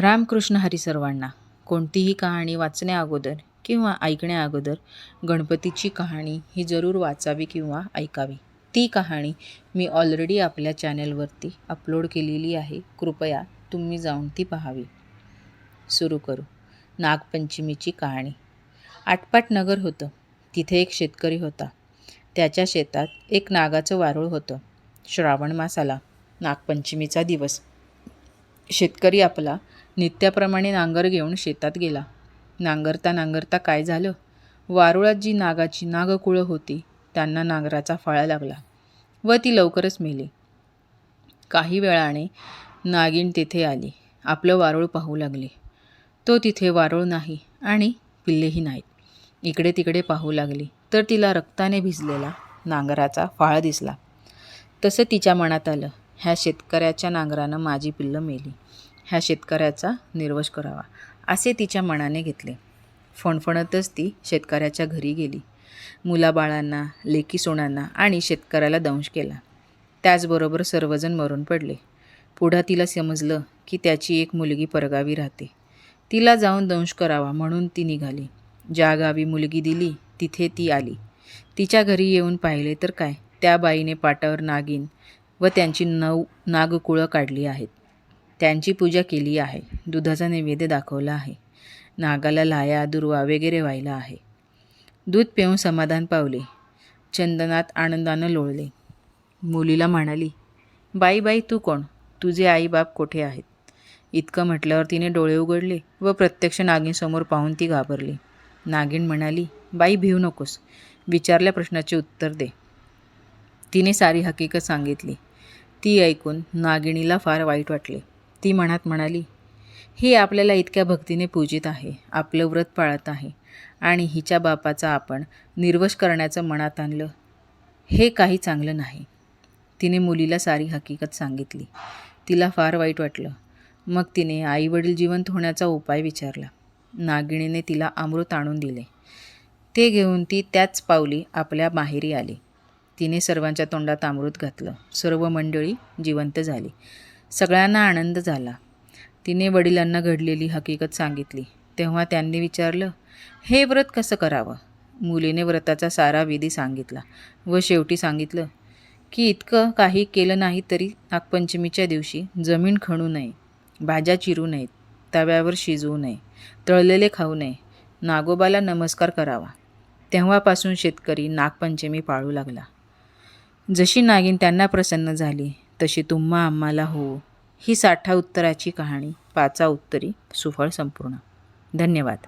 रामकृष्ण हरी सर्वांना कोणतीही कहाणी वाचण्याअगोदर किंवा ऐकण्याअगोदर गणपतीची कहाणी ही जरूर वाचावी किंवा ऐकावी. ती कहाणी मी ऑलरेडी आपल्या चॅनलवरती अपलोड केलेली आहे. कृपया तुम्ही जाऊन ती पाहावी. सुरू करू. नागपंचमीची कहाणी. आटपाट नगर होतं. तिथे एक शेतकरी होता. त्याच्या शेतात एक नागाचं वारूळ होतं. श्रावण मासाला नागपंचमीचा दिवस. शेतकरी आपला नित्याप्रमाणे नांगर घेऊन शेतात गेला. नांगरता नांगरता काय झालं? वारुळात जी नागाची नागकुळं होती त्यांना नांगराचा फळा लागला व ती लवकरच मेली. काही वेळाने नागिन तिथे आली. आपलं वारूळ पाहू लागली. तो तिथे वारूळ नाही आणि पिल्लेही नाहीत. इकडे तिकडे पाहू लागली. तर तिला रक्ताने भिजलेला नांगराचा फाळ दिसला. तसं तिच्या मनात आलं. ह्या शेतकऱ्याच्या नांगरानं माझी पिल्लं मेली. ह्या शेतकऱ्याचा निर्वश करावा असे तिच्या मनाने घेतले. फणफणतच ती शेतकऱ्याच्या घरी गेली. मुलाबाळांना लेकी सोणांना आणि शेतकऱ्याला दंश केला. त्याचबरोबर सर्वजण मरून पडले. पुढं तिला समजलं की त्याची एक मुलगी परगावी राहते. तिला जाऊन दंश करावा म्हणून ती निघाली. ज्या गावी मुलगी दिली तिथे ती आली. तिच्या घरी येऊन पाहिले तर काय? त्या बाईने पाटावर नागिन व त्यांची नऊ नागकुळं काढली आहेत. त्यांची पूजा केली आहे. दुधाचा नैवेद्य दाखवला आहे. नागाला लाया दुर्वा वगैरे व्हायला आहे. दूध पिऊन समाधान पावले. चंदनात आनंदानं लोळले. मुलीला म्हणाली बाई बाई तू कोण? तुझे आईबाप कोठे आहेत? इतकं म्हटल्यावर तिने डोळे उघडले व प्रत्यक्ष नागिनसमोर पाहून ती घाबरली. नागिन म्हणाली बाई भिऊ नकोस. विचारल्या प्रश्नाचे उत्तर दे. तिने सारी हकीकत सांगितली. ती ऐकून नागिणीला फार वाईट वाटले. ती मनात म्हणाली ही आपल्याला इतक्या भक्तीने पूजित आहे आपलं व्रत पाळत आहे आणि हिच्या बापाचा आपण निर्वश करण्याचं मनात आणलं. हे काही चांगलं नाही. तिने मुलीला सारी हकीकत सांगितली. तिला फार वाईट वाटलं. मग तिने आईवडील जिवंत होण्याचा उपाय विचारला. नागिणीने तिला अमृत आणून दिले. ते घेऊन ती त्याच पावली आपल्या माहेरी आली. तिने सर्वांच्या तोंडात अमृत घातलं. सर्व मंडळी जिवंत झाली. सगळ्यांना आनंद झाला. तिने वडिलांना घडलेली हकीकत सांगितली. तेव्हा त्यांनी विचारलं हे व्रत कसं करावं? मुलीने व्रताचा सारा विधी सांगितला व शेवटी सांगितलं की इतकं काही केलं नाही तरी नागपंचमीच्या दिवशी जमीन खणू नये भाज्या चिरू नयेत तव्यावर शिजवू नये तळलेले खाऊ नये नागोबाला नमस्कार करावा. तेव्हापासून शेतकरी नागपंचमी पाळू लागला. जशी नागिन त्यांना प्रसन्न झाली तशी तुम्हा आम्हाला हो. ही साठा उत्तराची कहाणी. पाचा उत्तरी. सुफळ संपूर्ण. धन्यवाद.